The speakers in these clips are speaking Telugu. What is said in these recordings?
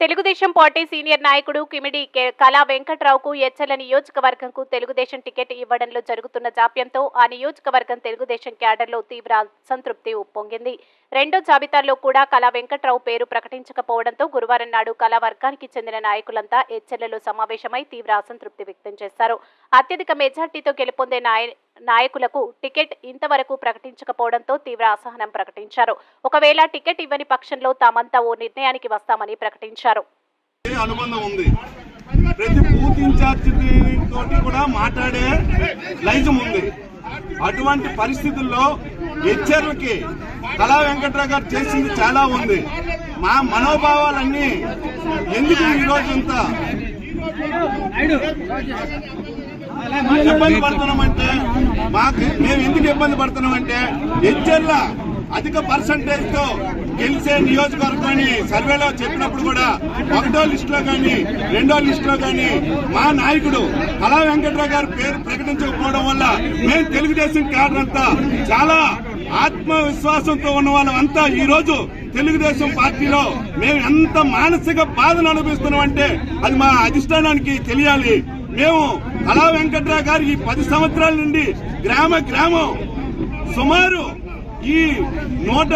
Telugu Desam party senior నాయకుడు కిమిడి కళా వెంకట్రావుకు ఎచ్చల నియోజకవర్గంకు తెలుగుదేశం టికెట్ ఇవ్వడంలో జరుగుతున్న జాప్యంతో ఆ నియోజకవర్గం తెలుగుదేశం క్యాడర్లో తీవ్ర అసంతృప్తి ఉప్పొంగింది. రెండో జాబితాలో కూడా కళా వెంకట్రావు పేరు ప్రకటించకపోవడంతో గురువారం నాడు కళా వర్గానికి చెందిన నాయకులంతా ఎచ్చలలో సమావేశమై తీవ్ర అసంతృప్తి వ్యక్తం చేశారు. అత్యధిక మెజార్టీతో గెలుపొందే నాయ నాయకులకు టికెట్ ఇంతవరకు ప్రకటించకపోవడంతో తీవ్ర అసహనం ప్రకటించారు. ఒకవేళ టికెట్ ఇవ్వని పక్షంలో తామంతా ఓ నిర్ణయానికి వస్తామని ప్రకటించారు. ఏ అనుబంధం ఉంది. ప్రతి బూత్ ఇన్ఛార్జ్ తోటి కూడా మాట్లాడే లైజం ఉంది. అటువంటి పరిస్థితుల్లో హెచ్చర్లకి కళా వెంకట్రావు గారు చేసింది చాలా ఉంది. మా మనోభావాలన్నీ ఎందుకు ఈ రోజు ఇంత ఇబ్బంది పడుతున్నామంటే మాకు మేము ఎందుకు ఇబ్బంది పడుతున్నామంటే హెచ్చర్ల అధిక పర్సంటేజ్తో గెలిచే నియోజకవర్గం సర్వేలో చెప్పినప్పుడు కూడా ఒకటో లిస్ట్లో కానీ రెండో లిస్ట్లో కానీ మా నాయకుడు కళా వెంకట్రావు గారి పేరు ప్రకటించకపోవడం వల్ల మేము తెలుగుదేశం క్యాడర్ అంతా చాలా ఆత్మవిశ్వాసంతో ఉన్న వాళ్ళంతా ఈ రోజు తెలుగుదేశం పార్టీలో మేము ఎంత మానసిక బాధను అనుభవిస్తున్నాం అంటే అది మా అధిష్టానానికి తెలియాలి. మేము కళా వెంకట్రావు గారు ఈ పది సంవత్సరాల నుండి గ్రామ గ్రామం సుమారు ఈ నూట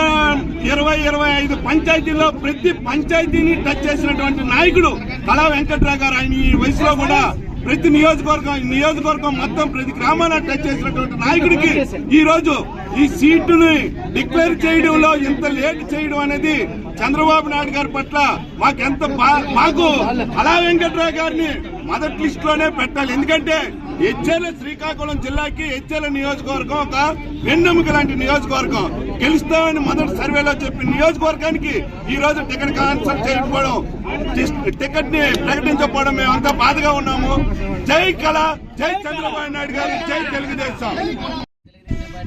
ఇరవై ఇరవై ఐదు పంచాయతీల్లో ప్రతి పంచాయతీని టచ్ చేసినటువంటి నాయకుడు కళా వెంకట్రావు గారు ఆయన ఈ వయసులో కూడా ప్రతి నియోజకవర్గం ఈ నియోజకవర్గం మొత్తం ప్రతి గ్రామాన్ని టచ్ చేసినటువంటి నాయకుడికి ఈ రోజు ఈ సీటుని డిక్లేర్ చేయడంలో ఇంత లేట్ చేయడం అనేది చంద్రబాబు నాయుడు గారి పట్ల మాకెంత బా- మాకు కళా వెంకట్రావు గారిని మొదటి లిస్ట్లోనే పెట్టాలి. ఎందుకంటే హెచ్ఎల్ శ్రీకాకుళం జిల్లాకి హెచ్ఎల్ నియోజకవర్గం ఒక వెన్నెముక లాంటి నియోజకవర్గం. గెలుస్తామని మొదటి సర్వేలో చెప్పిన నియోజకవర్గానికి ఈ రోజు టికెట్ క్యాన్సల్ చేయకపోవడం టికెట్ని ప్రకటించకపోవడం మేమంతా బాధగా ఉన్నాము. జై కళ జై చంద్రబాబు నాయుడు గారు జై తెలుగుదేశం.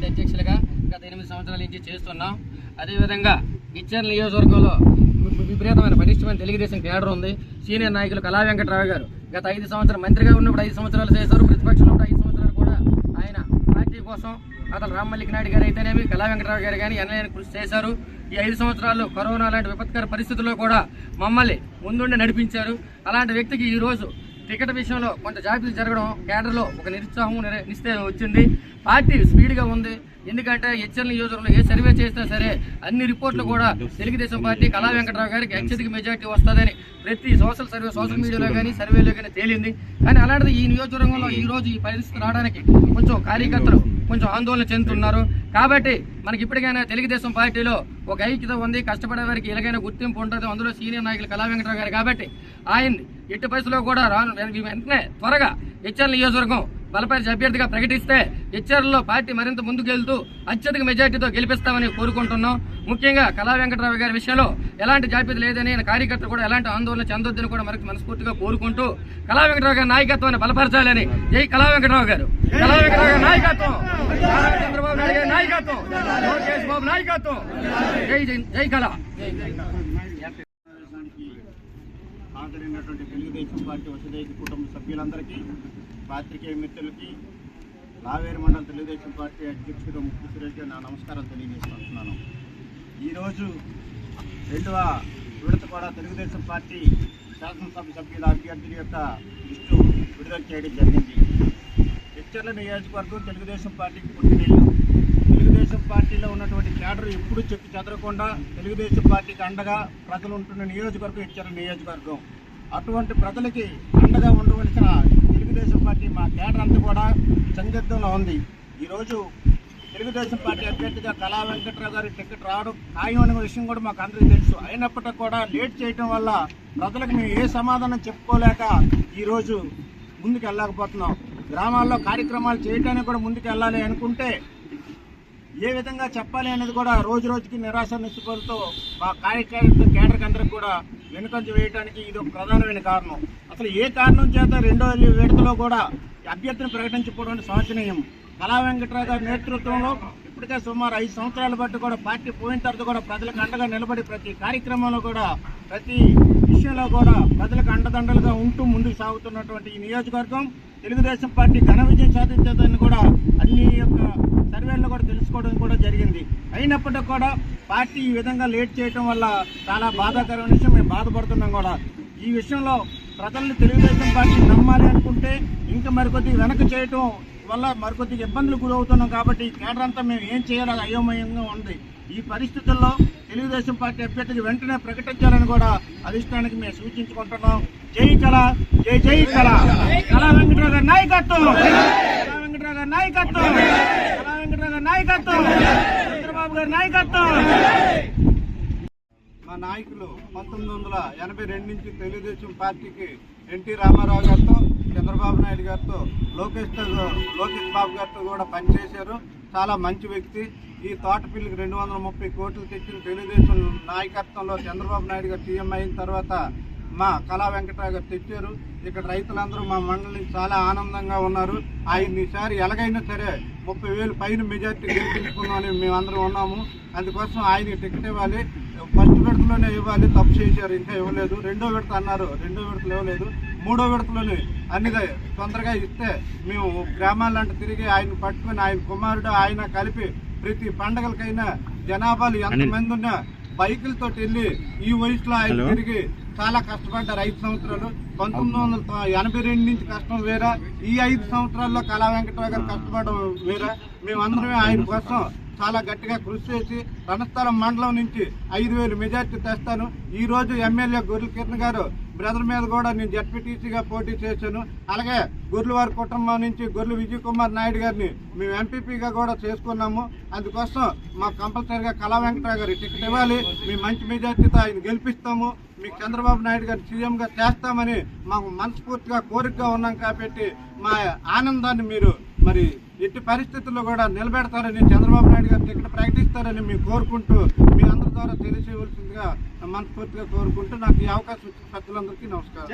అధ్యక్షులుగా గత ఎనిమిది సంవత్సరాల నుంచి చేస్తున్నాం. అదేవిధంగా ఇచ్చర్ నియోజకవర్గంలో విపరీతమైన పటిష్టమైన తెలుగుదేశం కేడర్ ఉంది. సీనియర్ నాయకులు కళా వెంకటరావు గారు. గత ఐదు సంవత్సరాలు మంత్రిగా ఉన్నప్పుడు ఐదు సంవత్సరాలు చేశారు ప్రతిపక్షంలో ఉన్నప్పుడు ఐదు సంవత్సరాలు కూడా ఆయన పార్టీ కోసం అతను రామ్మల్లిక్ నాయుడు గారు అయితేనేమి కళా వెంకటరావు గారు కానీ ఎన్ఐఎన్ కృషి చేశారు. ఈ ఐదు సంవత్సరాల్లో కరోనా లాంటి విపత్కర పరిస్థితుల్లో కూడా మమ్మల్ని ముందుండి నడిపించారు. అలాంటి వ్యక్తికి ఈరోజు టికెట్ విషయంలో కొంత జాబితా జరగడం కేడర్లో ఒక నిరుత్సాహం నిస్తే వచ్చింది. పార్టీ స్పీడ్గా ఉంది. ఎందుకంటే హెచ్ఎల్ నియోజకవర్గంలో ఏ సర్వే చేసినా సరే అన్ని రిపోర్ట్లు కూడా తెలుగుదేశం పార్టీ కళా వెంకటరావు గారికి అత్యధిక మెజార్టీ వస్తుందని ప్రతి సోషల్ సర్వే సోషల్ మీడియాలో కానీ సర్వేలో కానీ తేలింది. కానీ అలాంటిది ఈ నియోజకవర్గంలో ఈ రోజు ఈ పరిస్థితి రావడానికి కొంచెం కార్యకర్తలు కొంచెం ఆందోళన చెందుతున్నారు. కాబట్టి మనకి ఇప్పటికైనా తెలుగుదేశం పార్టీలో ఒక ఐక్యత ఉంది కష్టపడే వారికి ఎలాగైనా గుర్తింపు ఉంటుంది. అందులో సీనియర్ నాయకులు కళా వెంకటరావు గారు కాబట్టి ఆయన్ని ఎట్టి పరిస్థితుల్లో కూడా రాను వెంటనే త్వరగా హెచ్ఎల్ నియోజకవర్గం బలపరిచి అభ్యర్థిగా ప్రకటిస్తే హెచ్ఆర్లో పార్టీ మరింత ముందుకెళ్తూ అత్యధిక మెజార్టీతో గెలిపిస్తామని కోరుకుంటున్నాం. ముఖ్యంగా కళా వెంకటరావు గారి విషయంలో ఎలాంటి జాప్యత లేదని కార్యకర్తలు కూడా ఎలాంటి ఆందోళన చెందొద్దని కూడా మనకు మనస్ఫూర్తిగా కోరుకుంటూ కళా వెంకటరావు గారి నాయకత్వాన్ని బలపరచాలని జై కళా వెంకటరావు గారు. కళా వెంకటరావు గారి నాయకత్వం. చంద్రబాబు నాయుడు గారి నాయకత్వం. లోకేష్ బాబు నాయకత్వం. జై జై కళ. తెలుగుదేశం పార్టీ వసుదైక కుటుంబ సభ్యులందరికీ పాత్రికేయ మిత్రులకి లావేరు మండల తెలుగుదేశం పార్టీ అధ్యక్షుడు ముక్తి సురేష్ గారు నా నమస్కారం తెలియజేసుకుంటున్నాను. ఈరోజు రెండవ విడత కూడా తెలుగుదేశం పార్టీ శాసనసభ సభ్యుల అభ్యర్థుల యొక్క లిస్టు విడుదల చేయడం జరిగింది. హెచ్చర్ల నియోజకవర్గం తెలుగుదేశం పార్టీకి పుట్టినీళ్ళు తెలుగుదేశం పార్టీలో ఉన్నటువంటి క్యాడర్ ఎప్పుడు చెప్పి చెదరకుండా తెలుగుదేశం పార్టీకి అండగా ప్రజలు ఉంటున్న నియోజకవర్గం హెచ్చర్ల నియోజకవర్గం. అటువంటి ప్రజలకి అండగా ఉండవలసిన తెలుగుదేశం పార్టీ మా కేటర్ అంతా కూడా సందిగ్ధంలో ఉంది. ఈరోజు తెలుగుదేశం పార్టీ అభ్యర్థిగా కళా వెంకట్రావు గారి టికెట్ రావడం ఖాయం అనే విషయం కూడా మాకు అందరికీ తెలుసు. అయినప్పటికీ కూడా లేట్ చేయడం వల్ల ప్రజలకు మేము ఏ సమాధానం చెప్పుకోలేక ఈరోజు ముందుకు వెళ్ళకపోతున్నాం గ్రామాల్లో కార్యక్రమాలు చేయడానికి కూడా ముందుకు వెళ్ళాలి అనుకుంటే ఏ విధంగా చెప్పాలి అనేది కూడా రోజు రోజుకి నిరాశ నిస్పృహలతో మా కార్యకర్త కేడర్కి అందరికి కూడా వెనుకంజ వేయడానికి ఇది ఒక ప్రధానమైన కారణం. అసలు ఏ కారణం చేత రెండో విడతలో కూడా అభ్యర్థిని ప్రకటించకపోవడం శోచనీయం కళా వెంకట్రావు గారి నేతృత్వంలో ఇప్పటికే సుమారు ఐదు సంవత్సరాల బట్టి కూడా పార్టీ పోయిన తర్వాత కూడా ప్రజలకు అండగా నిలబడి ప్రతి కార్యక్రమంలో కూడా ప్రతి విషయంలో కూడా ప్రజలకు అండదండలుగా ఉంటూ ముందుకు సాగుతున్నటువంటి ఈ నియోజకవర్గం తెలుగుదేశం పార్టీ ఘన విజయం సాధించదని కూడా అన్ని యొక్క సర్వేలో కూడా తెలుసుకోవడం కూడా జరిగింది. అయినప్పటికీ కూడా పార్టీ ఈ విధంగా లేట్ చేయడం వల్ల చాలా బాధాకరమైన విషయం. మేము బాధపడుతున్నాం కూడా. ఈ విషయంలో ప్రజల్ని తెలుగుదేశం పార్టీ నమ్మాలి అనుకుంటే ఇంకా మరికొద్దిగా వెనక చేయటం వల్ల మరికొద్దిగా ఇబ్బందులు గురవుతున్నాం కాబట్టి కేటర్ అంతా మేము ఏం చేయాలో అయోమయంగా ఉంది. ఈ పరిస్థితుల్లో తెలుగుదేశం పార్టీ అభ్యర్థిని వెంటనే ప్రకటించాలని కూడా అధిష్టానికి మేము సూచించుకుంటున్నాం. జై కళ జై జై కళ. కళా వెంకటరావు గారి నాయకత్వం. కళా వెంకటరావు గారి నాయకత్వం. గారి నాయకత్వం. చంద్రబాబు గారి నాయకత్వం. మా నాయకులు పంతొమ్మిది వందల ఎనభై రెండు నుంచి తెలుగుదేశం పార్టీకి ఎన్టీ రామారావు గారితో చంద్రబాబు నాయుడు గారితో లోకేష్ లోకేష్ బాబు గారితో కూడా పనిచేశారు. చాలా మంచి వ్యక్తి. ఈ తోటపిల్లికి రెండు వందల ముప్పై కోట్లు తెచ్చిన తెలుగుదేశం నాయకత్వంలో చంద్రబాబు నాయుడు గారు సీఎం అయిన తర్వాత మా కళా వెంకటరావు గారు తెచ్చారు. ఇక్కడ రైతులందరూ మా మండలి చాలా ఆనందంగా ఉన్నారు. ఆయన ఈసారి ఎలాగైనా సరే ముప్పై వేలు పైన మెజార్టీ గెలిపించుకున్నామని మేమందరం ఉన్నాము. అందుకోసం ఆయన టికెట్ ఇవ్వాలి. ఫస్ట్ విడతలోనే ఇవ్వాలి. తప్పు చేశారు. ఇంకా ఇవ్వలేదు. రెండో విడత అన్నారు. రెండో విడతలు ఇవ్వలేదు. మూడో విడతలోనే అన్ని తొందరగా ఇస్తే మేము గ్రామాలంటే తిరిగి ఆయన పట్టుకొని ఆయన కుమారుడు ఆయన కలిపి ప్రతి పండగలకైనా జనాభాలు ఎంతమంది ఉన్నా బైకులతో వెళ్ళి ఈ వయసులో ఆయన తిరిగి చాలా కష్టపడ్డారు. ఐదు సంవత్సరాలు. పంతొమ్మిది వందల ఎనభై రెండు నుంచి కష్టం వేరా. ఈ ఐదు సంవత్సరాల్లో కళా వెంకటరావు గారు కష్టపడడం వేరా. మేమందరమే ఆయన కోసం చాలా గట్టిగా కృషి చేసి రణస్థలం మండలం నుంచి ఐదు వేలు మెజార్టీ తెస్తాను. ఈ రోజు ఎమ్మెల్యే గొర్రెల కిరణ్ గారు బ్రదర్ మీద కూడా నేను జడ్పీటీసీగా పోటీ చేశాను. అలాగే గొర్రెలవారి కుటుంబం నుంచి గొర్రెల విజయ్ కుమార్ నాయుడు గారిని మేము ఎంపీపీగా కూడా చేసుకున్నాము. అందుకోసం మాకు కంపల్సరీగా కళా వెంకటరావు గారి టికెట్ ఇవ్వాలి. మేము మంచి మెజార్టీతో ఆయన గెలిపిస్తాము. మీకు చంద్రబాబు నాయుడు గారు సీఎంగా చేస్తామని మాకు మనస్ఫూర్తిగా కోరికగా ఉన్నాం కాబట్టి మా ఆనందాన్ని మీరు మరి ఎట్టి పరిస్థితుల్లో కూడా నిలబెడతారని చంద్రబాబు నాయుడు గారు టికెట్ ప్రకటిస్తారని మేము కోరుకుంటూ మీ అందరి ద్వారా తెలియజేయవలసిందిగా మనస్ఫూర్తిగా కోరుకుంటూ నాకు ఈ అవకాశం ఇచ్చిన పెద్దలందరికీ నమస్కారం.